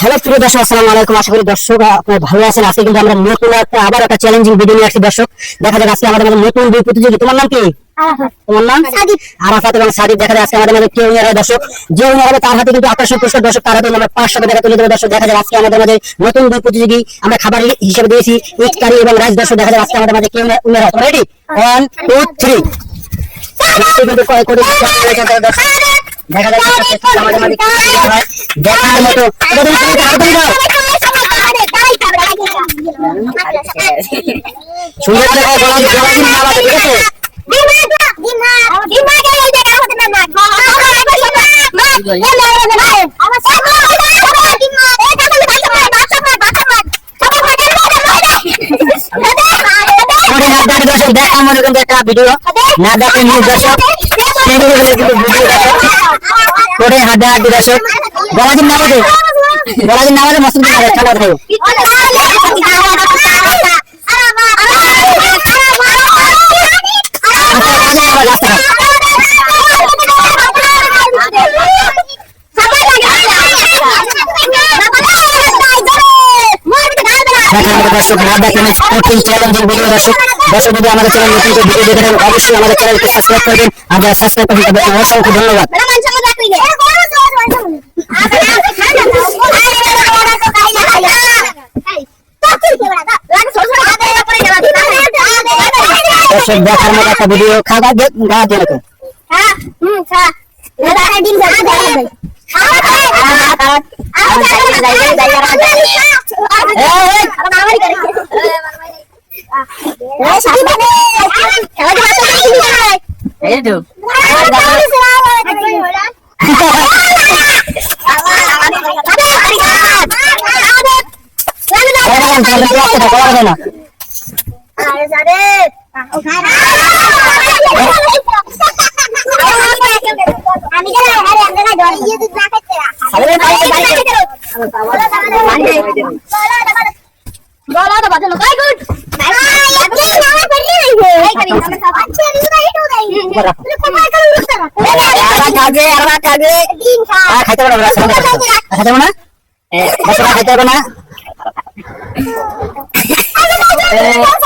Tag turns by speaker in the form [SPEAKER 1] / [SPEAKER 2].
[SPEAKER 1] Hello প্রিয় দর্শক আসসালামু আলাইকুম। আশা করি দর্শক আপনারা ভালো আছেন। আজকে কিন্তু আমরা নতুন একটা আবার একটা চ্যালেঞ্জিং ভিডিও নিয়ে আসছি দর্শক। দেখা যাক আজকে আমাদের মধ্যে নতুন দুই প্রতিযোগী। তোমার নাম কি? তোমার নাম? আরাফাত এবং সাদিক। দেখা যায় আজকে আমাদের মধ্যে কেউ দর্শক। যে উইনার হবে তার হাতে কিন্তু আকর্ষণ পুরস্কার। দর্শক তার হাতে আমরা পাঁচশো টাকা তুলে দেবো দর্শক। দেখা যায় আজকে আমাদের নতুন দুই প্রতিযোগী আমরা খাবার হিসেবে দিয়েছি। এবং রাইস। দর্শক দেখা যায় আজকে আমাদের কেউ হবে। রেডি ওয়ান টু থ্রি দেখার মতো সুন্দর করে গলা গলা দিন না ঠিক আছে আমাদের দর্শক দেখা মনে কিন্তু একটা ভিডিও না দেখেন দর্শক করে হাত দাঁড়িয়ে দর্শক গলা দিন না বাজে গলা দিন না বাজে মস্ত করে খেলা দেবো দেখেন আমাদের দর্শক না দেখেন কঠিন চ্যালেঞ্জিং ভিডিও দর্শক দর্শক যদি আমাদের চ্যানেল নতুন কেউ ভিডিও দেখে থাকেন। অবশ্যই আমাদের চ্যানেলকে সাবস্ক্রাইব করবেন আর যারা সাবস্ক্রাইব করবেন তাদেরকে অসংখ্য ধন্যবাদ। দর্শক দেখার মতো একটা ভিডিও খাওয়া দিয়ে গা দিয়ে রাখো এই তো দেখেন তাহলে কি আসছে করা হবে না
[SPEAKER 2] আমি জানি আরে আমরা ডর ইয়ে দুধ না খাইতে